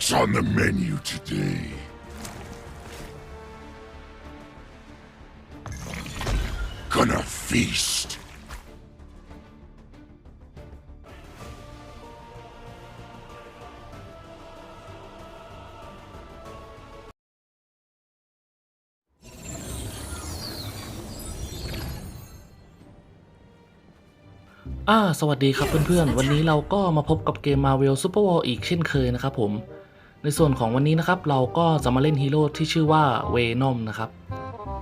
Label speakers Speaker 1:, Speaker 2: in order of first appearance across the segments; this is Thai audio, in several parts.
Speaker 1: What's on the menu today? Gonna feast.
Speaker 2: อ่าสวัสดีครับเพื่อนๆ วันนี้เราก็มาพบกับเกม Marvel Super War อีกเช่นเคยนะครับผม ในส่วนของวันนี้นะครับเราก็จะมาเล่นฮีโร่ที่ชื่อว่าเวนอมนะครับ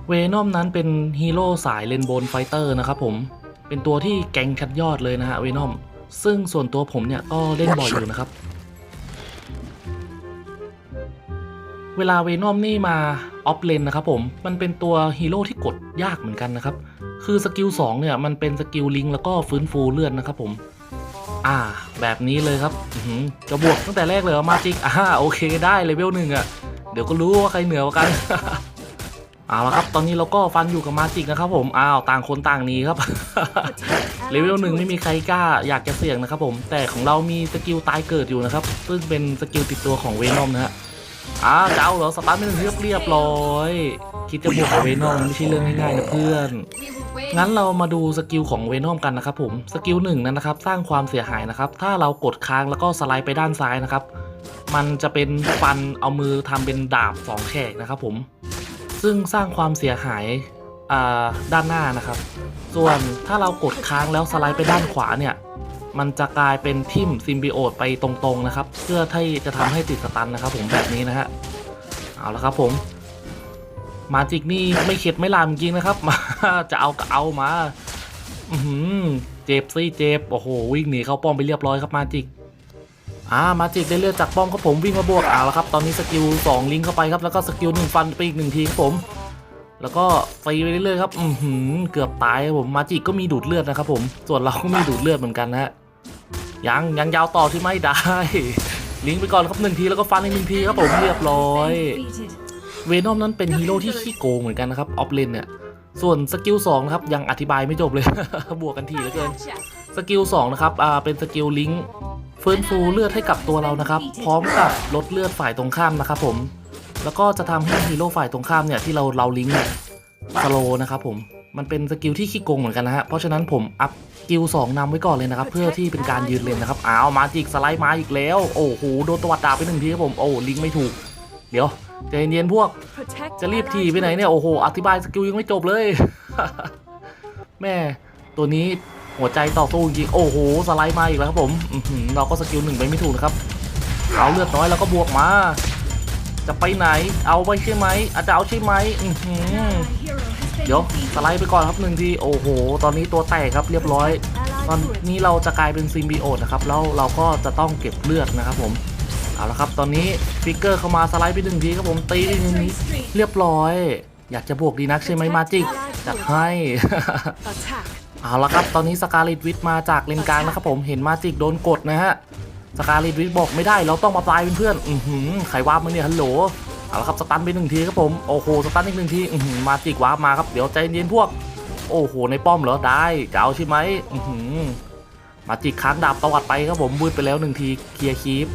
Speaker 2: เวนอมนั้นเป็นฮีโร่สายเลนโบนไฟเตอร์นะครับผมเป็นตัวที่แกงชัดยอดเลยนะฮะเวนอมซึ่งส่วนตัวผมเนี่ยก็เล่นบ่อยอยู่นะครับ เวลาเวนอมนี่มาออฟเลนนะครับผมมันเป็นตัวฮีโร่ที่กดยากเหมือนกันนะครับคือสกิล2เนี่ยมันเป็นสกิลลิงแล้วก็ฟื้นฟูเลือดนะครับผม อ่า แบบนี้เลยครับจะบวกตั้งแต่แรกเลยมาจิกอ่าโอเคได้เลเวลหนึ่งอะเดี๋ยวก็รู้ว่าใครเหนือกว่ากันเอาละครับ ตอนนี้เราก็ฟันอยู่กับมาจิกนะครับผมอ้าวต่างคนต่างนีครับเลเวลหนึ่งไม่มีใครกล้าอยากจะเสี่ยงนะครับผม แต่ของเรามีสกิลตายเกิดอยู่นะครับ ซึ่งเป็นสกิลติดตัวของเวนอมนะฮะ อ้าวจะเอาเหรอสตาร์ทไม่ถึงเรียบเรียบร้อย คิดจะบวกกับเวนอมไม่ใช่เรื่องง่ายๆนะเพื่อน งั้นเรามาดูสกิลของเวนอมกันนะครับผมสกิลหนึ่งนั้นนะครับ สร้างความเสียหายนะครับ ถ้าเรากดค้างแล้วก็สไลด์ไปด้านซ้ายนะครับ มันจะเป็นฟันเอามือทำเป็นดาบสองแฉกนะครับผม ซึ่งสร้างความเสียหายด้านหน้านะครับ ส่วนถ้าเรากดค้างแล้วสไลด์ไปด้านขวาเนี่ย มันจะกลายเป็นทิมซิมบิโอตไปตรงๆนะครับ เพื่อที่จะทำให้ติดสตันนะครับ ผมแบบนี้นะฮะเอาละครับผม มาจิกนี่ไม่เข็ดไม่ลามจริงนะครับมาจะเอาก็เอามาอืเจ็บสิเจ็บโอ้โหวิ่งหนีเข้าป้อมไปเรียบร้อยครับมาจิกอ่ามาจิกได้เลือดจากป้อมครับผมวิ่งมาบวกเอาละครับ ตอนนี้สกิลสองลิงเข้าไปครับแล้วก็สกิลหนึ่งฟันไปอีกหนึ่งทีครับผม แล้วก็ตีไปเรื่อยๆครับอือหือเกือบตายครับผมมาจิก็มีดูดเลือดนะครับผมส่วนเราก็มีดูดเลือดเหมือนกันนะฮะยังยังยาวต่อที่ไม่ได้ ลิงก์ไปก่อนครับหนึ่งทีแล้วก็ฟันอีกหนึ่งทีครับผมเรียบร้อยเวนอมนั้นเป็นฮีโร่ที่ขี้โกงเหมือนกันนะครับออฟเลนเนี่ยส่วนสกิล2นะครับยังอธิบายไม่จบเลย บวกกันทีเหลือเกินสกิล2นะครับอ่าเป็นสกิลลิงก์ฟื้นฟูเลือดให้กับตัวเรานะครับ พร้อมกับลดเลือดฝ่ายตรงข้ามนะครับผม แล้วก็จะทำให้ฮีโร่ฝ่ายตรงข้ามเนี่ยที่เราเราลิงก์เนี่ยสโลนะครับผมมันเป็นสกิลที่ขี้โกงเหมือนกันนะฮะเพราะฉะนั้นผมอัพสกิล2นำไว้ก่อนเลยนะครับ เพื่อที่เป็นการยืนเลนนะครับอ้าวมาจิกสไลด์มาอีกแล้ว โอ้โหโดนตวัดดาบไปหนึ่งทีครับผมโอ้ลิงก์ไม่ถูก เดี๋ยวใจเย็นๆพวก จะรีบทีไปไหนเนี่ยโอ้โหอธิบายสกิลยังไม่จบเลย แม่ตัวนี้หัวใจต่อสู้จริงโอ้โหสไลด์มาอีกแล้วครับผมเราก็สกิลหนึ่งไปไม่ถูกนะครับเขาเลือดน้อยแล้วก็บวกมา จะไปไหน เอาไปใช่ไหมอาจจะเอาใช่ไหมอื้อหือเดี๋ยวสไลด์ไปก่อนครับหนึ่งทีโอ้โห ตอนนี้ตัวแตกครับเรียบร้อย ตอนนี้เราจะกลายเป็นซิมบิโอตนะครับ แล้วเราก็จะต้องเก็บเลือดนะครับผมเอาละครับตอนนี้ฟิกเกอร์เข้ามาสไลด์ไปหนึ่งทีครับผมตีไปหนึ่งทีเรียบร้อย อยากจะบวกดีนักใช่ไหมมาจิกจัดให้เอาละครับตอนนี้สกาลิตวิทมาจากเลนกลางนะครับผมเห็นมาจิกโดนกดนะฮะ สกาลิตวิทบอกไม่ได้เราต้องมาปลายเป็นเพื่อนอือหือใครวาบมาเนี่ยฮัลโหลเอาละครับสตันไปหนึ่งทีครับผมโอ้โหสตันอีกหนึ่งทีอือหือมาจิกวามาครับเดี๋ยวใจเย็นพวก โอ้โหในป้อมเหรอได้จะเอาใช่ไหมอือหือมาจิกค้างดาบตวัดไปครับผมบืดไปแล้วหนึ่งทีเคลียร์คีป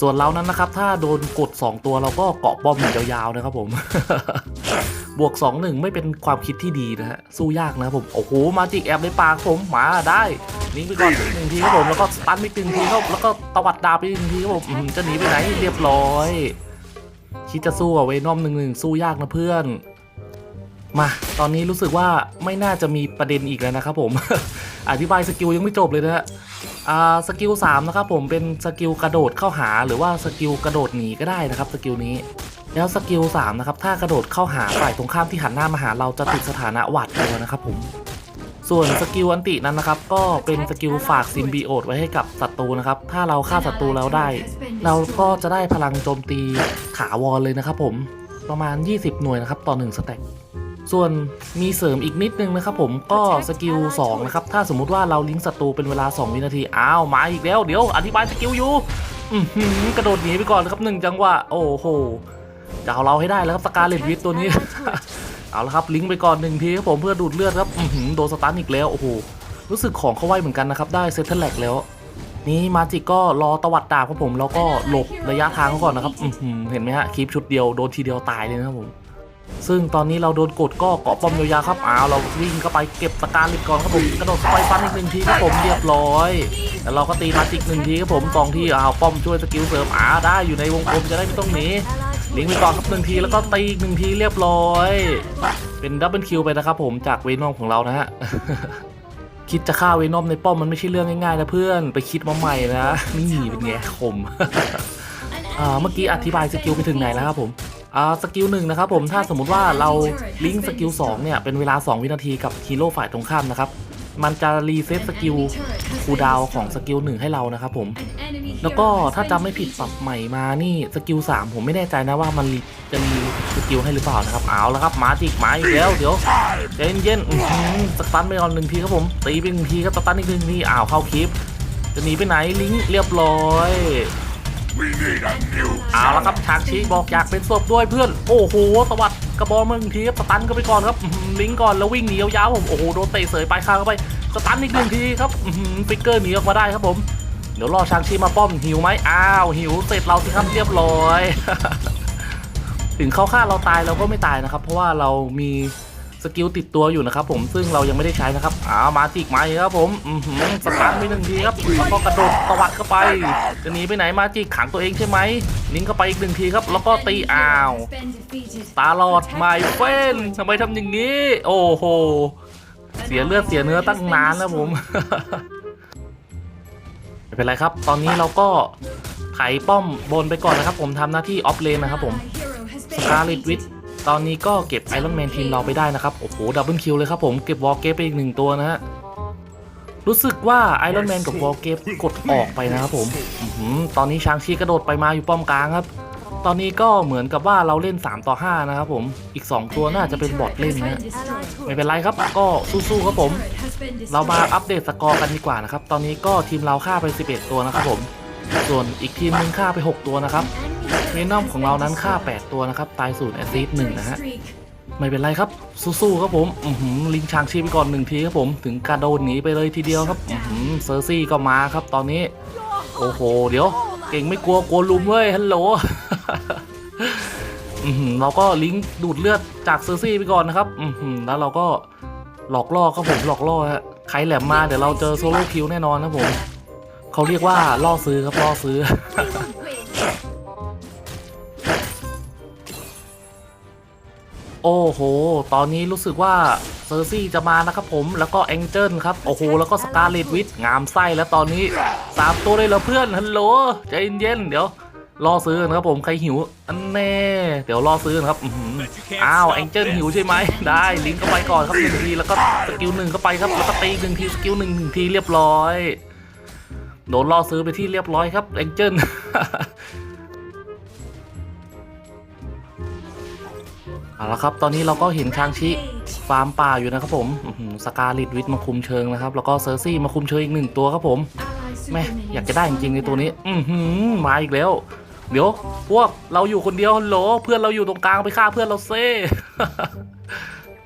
Speaker 2: ส่วนเรานั้นนะครับ ถ้าโดนกด 2 ตัวเราก็เกาะป้อมอยู่ยาวๆนะครับผม บวก 2 1 ไม่เป็นความคิดที่ดีนะฮะ สู้ยากนะผม โอ้โห มาจิกแอบในปากผมมาได้ลิงไปก่อนหนึ่งทีครับผมแล้วก็สตันไปหนึ่งทีครับแล้วก็ตวัดดาบไปหนึ่งทีครับผมจะหนีไปไหนเรียบร้อยคิดจะสู้กับเวนอมหนึ่งหนึ่งสู้ยากนะเพื่อนมาตอนนี้รู้สึกว่าไม่น่าจะมีประเด็นอีกแล้วนะครับผม อธิบายสกิลยังไม่จบเลยนะฮะสกิล3นะครับผมเป็นสกิลกระโดดเข้าหาหรือว่าสกิลกระโดดหนีก็ได้นะครับสกิลนี้ แล้วสกิล3นะครับถ้ากระโดดเข้าหาฝ่ายตรงข้ามที่หันหน้ามาหาเราจะติดสถานะหวาดกลัวนะครับผมส่วนสกิลอันตินั้นนะครับ ก็เป็นสกิลฝากซิมบิโอตไว้ให้กับศัตรูนะครับ ถ้าเราฆ่าศัตรูแล้วได้ เราก็จะได้พลังโจมตีถาวรเลยนะครับผมประมาณ 20 หน่วยนะครับต่อ 1 สแต็กส่วนมีเสริมอีกนิดนึงนะครับผมก็สกิล2นะครับถ้าสมมุติว่าเราลิงศัตรูเป็นเวลา 2 วินาที อ้าวมาอีกแล้ว เดี๋ยวอธิบายสกิลอยู่กระโดดหนีไปก่อนนะครับหนึ่งจังหวะโอ้โห จะเอาเราให้ได้แล้วครับสกาเลตวิทตัวนี้ เอาละครับลิงก์ไปก่อนหนึ่งทีครับผมเพื่อดูดเลือดครับโดนสตันอีกแล้วโอ้โหรู้สึกของเขาไวเหมือนกันนะครับ ได้เซตเทลแลกแล้ว นี่มาจิก็รอตวัดดาบครับผม แล้วก็หลบระยะทางเขาก่อนนะครับเห็นไหมฮะคลิปชุดเดียวโดนทีเดียวตายเลยนะครับผมซึ่งตอนนี้เราโดนกดก็เกาะป้อมยาวๆครับอ้าวเราวิ่งเข้าไปเก็บสการลิดก่อนครับผมกระโดดเข้าไปฟันอีกหนึ่งทีครับผมเรียบร้อยแล้วเราก็ตีมาจิกหนึ่งทีครับผมสองที่อ้าวป้อมช่วยสกิลเสริมอ้าได้อยู่ในวงกลมจะได้ไม่ต้องหนี ลิงก์ไปก่อนครับหนึ่งทีแล้วก็ตีอีกหนึ่งทีเรียบร้อย เป็นดับเบิลคิวไปนะครับผมจากเวนอมของเรานะฮะ คิดจะฆ่าเวนอมในป้อมมันไม่ใช่เรื่องง่ายๆนะเพื่อนไปคิดมาใหม่นะนี่เป็นไงคมอ่าเมื่อกี้อธิบายสกิลไปถึงไหนแล้วครับผมอ่าสกิลหนึ่งนะครับผมถ้าสมมติว่าเราลิงก์สกิล2เนี่ยเป็นเวลา 2 วินาทีกับฮีโร่ฝ่ายตรงข้ามนะครับ มันจะรีเซ็ตสกิลคูดาวของสกิลหนึ่งให้เรานะครับผม แล้วก็ถ้าจำไม่ผิดปรับใหม่มานี่สกิล3ผมไม่แน่ใจนะว่ามันจะรีสกิลให้หรือเปล่านะครับเอาแล้วครับมาจิกมาอีกแล้วเดี๋ยวเย็นๆอื้อหือสตันไปก่อนหนึ่งทีครับผมตีไปหนึ่งทีครับสตันอีกหนึ่งทีอ้าวเข้าคลิป จะหนีไปไหนลิงเรียบร้อยเอาละครับชางชีบอกอยากเป็นศพด้วยเพื่อน โอ้โหสวัสด กระบอกมาหนึ่งทีครับสตันก็ไปก่อนครับลิงก่อนแล้ววิ่งหนียาวๆผมโอ้โหโดนเตะเสยปลายคางเข้าไปสตันอีกหนึ่งทีครับฟิกเกอร์หนีออกมาได้ครับผมเดี๋ยวรอชางชีมาป้อมหิวไหมอ้าวหิวเสร็จเราสิครับเรียบร้อย ถึงเขาฆ่าเราตายเราก็ไม่ตายนะครับ เพราะว่าเรามี สกิลติดตัวอยู่นะครับผมซึ่งเรายังไม่ได้ใช้นะครับอ้าวมาจิกมาอีกครับผมอือหือสตันไปหนึ่งทีครับแล้วก็กระโดดตวัดเข้าไปจะหนีไปไหนมาจิกขังตัวเองใช่ไหมลิงเข้าไปอีกหนึ่งทีครับแล้วก็ตีอ้าว ตาหลอดไม่เฟ้นทำไมทำอย่างนี้ โอ้โหเสียเลือดเสียเนื้อตั้งนานแล้วผมไม่เป็นไรครับ ตอนนี้เราก็ไถป้อมบนไปก่อนนะครับ ผมทำหน้าที่ออฟเลนนะครับผมสกาเลตวิท ตอนนี้ก็เก็บไอรอนแมนทีมเราไปได้นะครับ โอ้โห ดับเบิลคิวเลยครับผมเก็บวอลเกฟไปอีกหนึ่งตัวนะฮะ รู้สึกว่าไอรอนแมนกับวอลเกฟกดออกไปนะครับผมตอนนี้ช้างชีกระโดดไปมาอยู่ป้อมกลางครับ ตอนนี้ก็เหมือนกับว่าเราเล่น 3 ต่อ 5 นะครับผม อีก 2 ตัวน่าจะเป็นบอทเล่นนะไม่เป็นไรครับ ก็สู้ๆครับผม เรามาอัปเดตสกอร์กันดีกว่านะครับ ตอนนี้ก็ทีมเราฆ่าไป 11 ตัวนะครับผม ส่วนอีกทีมนึงฆ่าไป 6 ตัวนะครับ เวนอมของเรานั้นฆ่า 8 ตัวนะครับ ตายศูนย์แอซิสหนึ่งนะฮะ ไม่เป็นไรครับ สู้ๆครับผมอือหือลิงชางชีพไปก่อนหนึ่งทีครับผม ถึงกระโดดหนีไปเลยทีเดียวครับอือหือเซอร์ซี่ก็มาครับตอนนี้ โอ้โห เดี๋ยว เก่งไม่กลัวกลัวลุมเว้ยฮัลโหลอือหือเราก็ลิงดูดเลือดจากเซอร์ซี่ไปก่อนนะครับอือหือแล้วเราก็หลอกล่อครับผมหลอกล่อฮะใครแหลมมาเดี๋ยวเราเจอโซโล่คิวแน่นอนนะผมเขาเรียกว่าล่อซื้อครับล่อซื้อ โอ้โห ตอนนี้รู้สึกว่าเซอร์ซี่จะมานะครับผม แล้วก็แองเจิลครับ โอ้โห แล้วก็สกาเลตวิทงามไส้แล้วตอนนี้สามตัวเลยเหรอเพื่อน ฮัลโหลใจเย็นๆเดี๋ยวรอซื้อนะครับผมใครหิวอันแน่เดี๋ยวรอซื้อนะครับอ้าวแองเจิลหิวใช่ไหมได้ลิงก์เข้าไปก่อนครับหนึ่งทีแล้วก็สกิลหนึ่งเข้าไปครับแล้วก็ตีอีหนึ่งทีสกิลหนึ่งหนึ่งทีเรียบร้อยโดนล่อซื้อไปที่เรียบร้อยครับแองเจิล เอาละครับ ตอนนี้เราก็เห็นชางชิฟาร์มป่าอยู่นะครับผมสกาลิดวิทมาคุมเชิงนะครับ แล้วก็เซอร์ซี่มาคุมเชิงอีกหนึ่งตัวครับผมแม่อยากจะได้จริงๆในตัวนี้ อืมาอีกแล้ว เดี๋ยว พวกเราอยู่คนเดียวโหล เพื่อนเราอยู่ตรงกลางไปฆ่าเพื่อนเราเซ่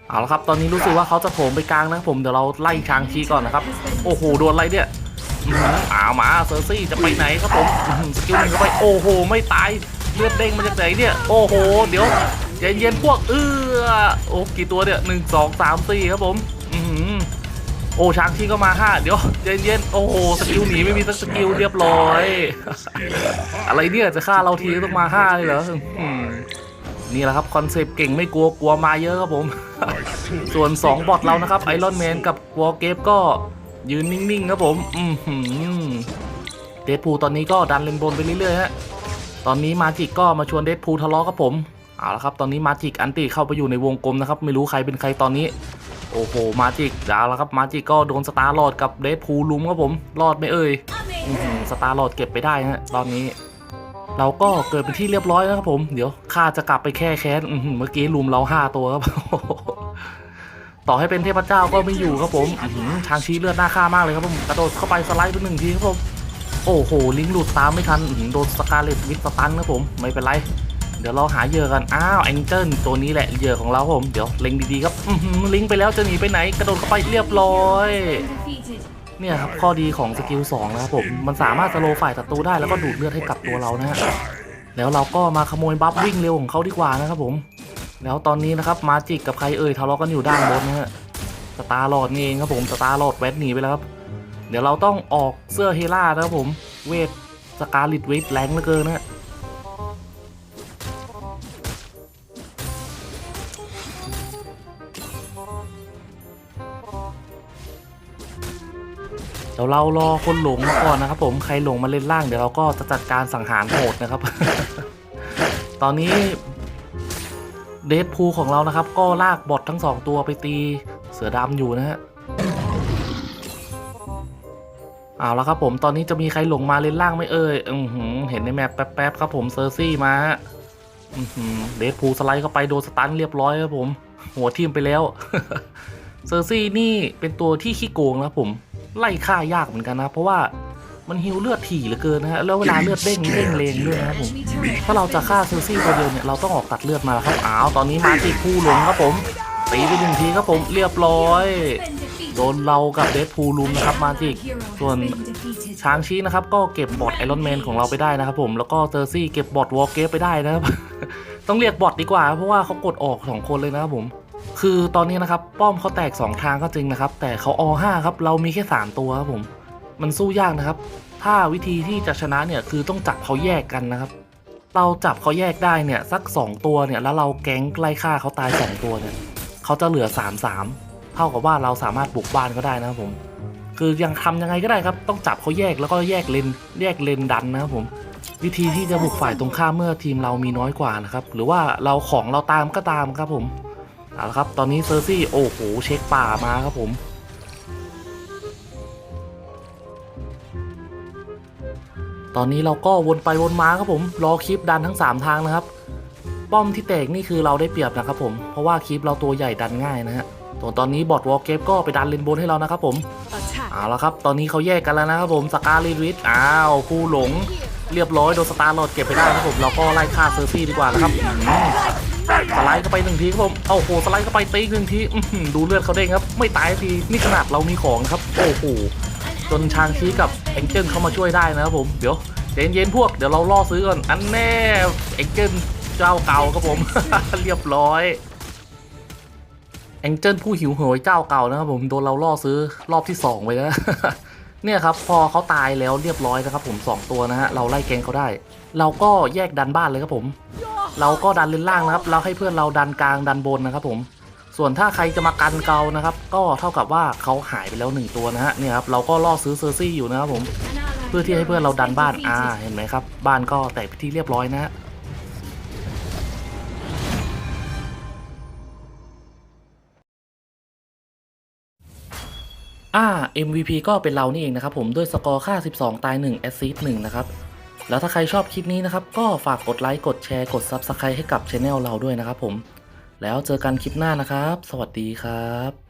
Speaker 2: เอาละครับ ตอนนี้รู้สึกว่าเขาจะโถมไปกลางนะผม เดี๋ยวเราไล่ชางชีก่อนนะครับ โอ้โห โดนอะไรเนี่ยอื้อหืออ้าวมาเซอร์ซี่จะไปไหนครับผม สกิลหนึ่งเข้าไป โอ้โห ไม่ตาย เลือดเด้งมาจากไหนเนี่ย โอ้โห เดี๋ยว ใจเย็นพวกเออโอ้กี่ตัวเนี่ยหนึ่งสองสามสี่ครับผมอือหือโอ้ช้างชีก็มาห้าเดี๋ยวใจเย็นโอ้โหสกิลหนีไม่มีสักสกิลเรียบร้อย อะไรเนี่ยจะฆ่าเราทีต้องมาห้าเลยเหรอนี่แหละครับคอนเซปต์เก่งไม่กลัวกลัวมาเยอะครับผม ส่วน 2 บอทเรานะครับไอรอนแมนกับวอลเกฟก็ยืนนิ่งๆครับผมอืมเดดพูตอนนี้ก็ดันเลนบนไปเรื่อยๆฮะตอนนี้มาจิกก็มาชวนเดดพูทะเลาะกับผม เอาละครับตอนนี้มาจิกอันติเข้าไปอยู่ในวงกลมนะครับไม่รู้ใครเป็นใครตอนนี้ โอ้โหมาจิกเอาละครับมาจิกก็โดนสตาร์ลอดกับเดดพูลลุมครับผมรอดไหม่เอ่ยสตาร์ลอดเก็บไปได้ฮะตอนนี้ เราก็เกิดเป็นที่เรียบร้อยแล้วครับผม เดี๋ยวข้าจะกลับไปแค่แค้นเมื่อกี้ลุมเราห้าตัวครับต่อให้เป็นเทพเจ้าก็ไม่อยู่ครับผมทางชี้เลือดหน้าฆ่ามากเลยครับผมกระโดดเข้าไปสไลด์ไปหนึ่งทีครับผมโอ้โหลิงหลุดตามไม่ทันโดนสกาเลตวิสตันครับผมไม่เป็นไร เดี๋ยวเราหาเหยื่อกัน อ้าวแองเจิลตัวนี้แหละเหยื่อของเราครับผม เดี๋ยวเล็งดีๆครับลิงไปแล้วจะหนีไปไหน กระโดดเข้าไปเรียบร้อยเนี่ยครับข้อดีของสกิล2นะครับผม มันสามารถสโลฝ่ายศัตรูได้แล้วก็ดูดเลือดให้กับตัวเรานะฮะแล้วเราก็มาขโมยบัฟวิ่งเร็วของเขาดีกว่านะครับผม แล้วตอนนี้นะครับมาจิกกับใครเอ่ยทะเลาะกันอยู่ด้านบนนะฮะสตาร์ลอดนี่เองครับผมสตาร์ลอดแวดหนีไปแล้วครับ เดี๋ยวเราต้องออกเสื้อเฮล่านะครับผม เวทสกาลิตเวทแรงเหลือเกินนะ ดี๋ยวเรารอคนหลงมาก่อนนะครับ ผมใครหลงมาเล่นล่างเดี๋ยวเราก็จะจัดการสังหารโหดนะครับ ตอนนี้เดดพูของเรานะครับ ก็ลากบอททั้งสองตัวไปตีเสือดำอยู่นะฮะเอาละครับผมตอนนี้จะมีใครหลงมาเล่นล่างไหม่เอ่ยอือหือเห็นในแมปแป๊บๆครับผมเซอร์ซี่มาฮะอือหือเดดพูสไลด์เข้าไปโดนสตันเรียบร้อยครับผม หัวทิ่มไปแล้ว เซอร์ซี่นี่เป็นตัวที่ขี้โกงนะครับผม ไล่ฆ่ายากเหมือนกันนะ เพราะว่ามันฮิวเลือดถี่เหลือเกินนะฮะแล้วเวลาเลือดเด้งเด้งเลงด้วยนะครับผมถ้าเราจะฆ่าเซลซี่ตัวเดียวเนี่ยเราต้องออกตัดเลือดมาแล้วครับอ้าวตอนนี้มาติคู่หลงครับผมตีไปหนึ่งทีครับผมเรียบร้อยโดนเรากับเดดพูลุมนะครับมาจิกส่วนช้างชี้นะครับก็เก็บบอทไอรอนแมนของเราไปได้นะครับผมแล้วก็เซอร์ซี่เก็บบอทวอลเกฟไปได้นะครับ ต้องเรียกบอทดีกว่า เพราะว่าเขากดออกสองคนเลยนะครับผม คือตอนนี้นะครับป้อมเขาแตก 2 ทางก็จริงนะครับ แต่เขาอ5ครับเรามีแค่ 3 ตัวครับผม มันสู้ยากนะครับ ถ้าวิธีที่จะชนะเนี่ยคือต้องจับเขาแยกกันนะครับ เราจับเขาแยกได้เนี่ยสัก 2 ตัวเนี่ยแล้วเราแก๊งไล่ฆ่าเขาตาย 2 ตัวเนี่ยเขาจะเหลือ 3 3 เท่ากับว่าเราสามารถบุกบ้านเขาได้นะครับผม คือยังทำยังไงก็ได้ครับ ต้องจับเขาแยกแล้วก็แยกเลนแยกเลนดันนะครับผมวิธีที่จะบุกฝ่ายตรงข้ามเมื่อทีมเรามีน้อยกว่านะครับ หรือว่าเราของเราตามก็ตามครับผม เอาละครับ ตอนนี้เซอร์ซี่โอ้โหเช็คป่ามาครับผม ตอนนี้เราก็วนไปวนมาครับผม รอคลิปดันทั้ง 3 ทางนะครับ ป้อมที่แตกนี่คือเราได้เปรียบนะครับผม เพราะว่าคลิปเราตัวใหญ่ดันง่ายนะฮะส่วนตอนนี้บอทวอลเกฟก็ไปดันเลนบนให้เรานะครับผมเอาละครับ ตอนนี้เขาแยกกันแล้วนะครับผมสกาลิวิทอ้าวคู่หลงเรียบร้อยโดนสตาร์ลอดเก็บไปได้นะครับผมเราก็ไล่ฆ่าเซอร์ซี่ดีกว่านะครับอืม สไลด์เข้าไปหนึ่งทีครับผมเอาโหสไลด์เข้าไปตีหนึ่งทีดูเลือดเขาเด้งครับ ไม่ตายสักทีนี่ขนาดเรามีของครับ โอ้โหจนชางชี้กับเอ็งเจิลเข้ามาช่วยได้นะครับผมเดี๋ยวเย็นเย็นๆพวกเดี๋ยวเราล่อซื้อก่อนอันแน่เอ็งเจิลเจ้าเก่าครับผม เรียบร้อยแองเจิลผู้หิวโหยเจ้าเก่านะครับผมโดนเราล่อซื้อรอบที่สองไปแล้ว เนี่ยครับพอเขาตายแล้วเรียบร้อยนะครับผมสองตัวนะฮะเราไล่แกงเขาได้ เราก็แยกดันบ้านเลยครับผม เราก็ดันเลนล่างนะครับ เราให้เพื่อนเราดันกลางดันบนนะครับ ผม ส่วนถ้าใครจะมากันเกานะครับ ก็เท่ากับว่าเขาหายไปแล้วหนึ่งตัวนะฮะเนี่ยครับเราก็ล่อซื้อเซอร์ซี่อยู่นะครับผม เพื่อที่ให้เพื่อนเราดันบ้านอ่าเห็นไหมครับบ้านก็แตกไปที่เรียบร้อยนะฮะ อ่า MVP ก็เป็นเรานี่เองนะครับผมด้วยสกอร์ค่า 12 ตาย1แอสซิสต์1นะครับ แล้วถ้าใครชอบคลิปนี้นะครับ ก็ฝากกดไลค์กดแชร์กด Subscribe ให้กับช anel เราด้วยนะครับผม แล้วเจอกันคลิปหน้านะครับ สวัสดีครับ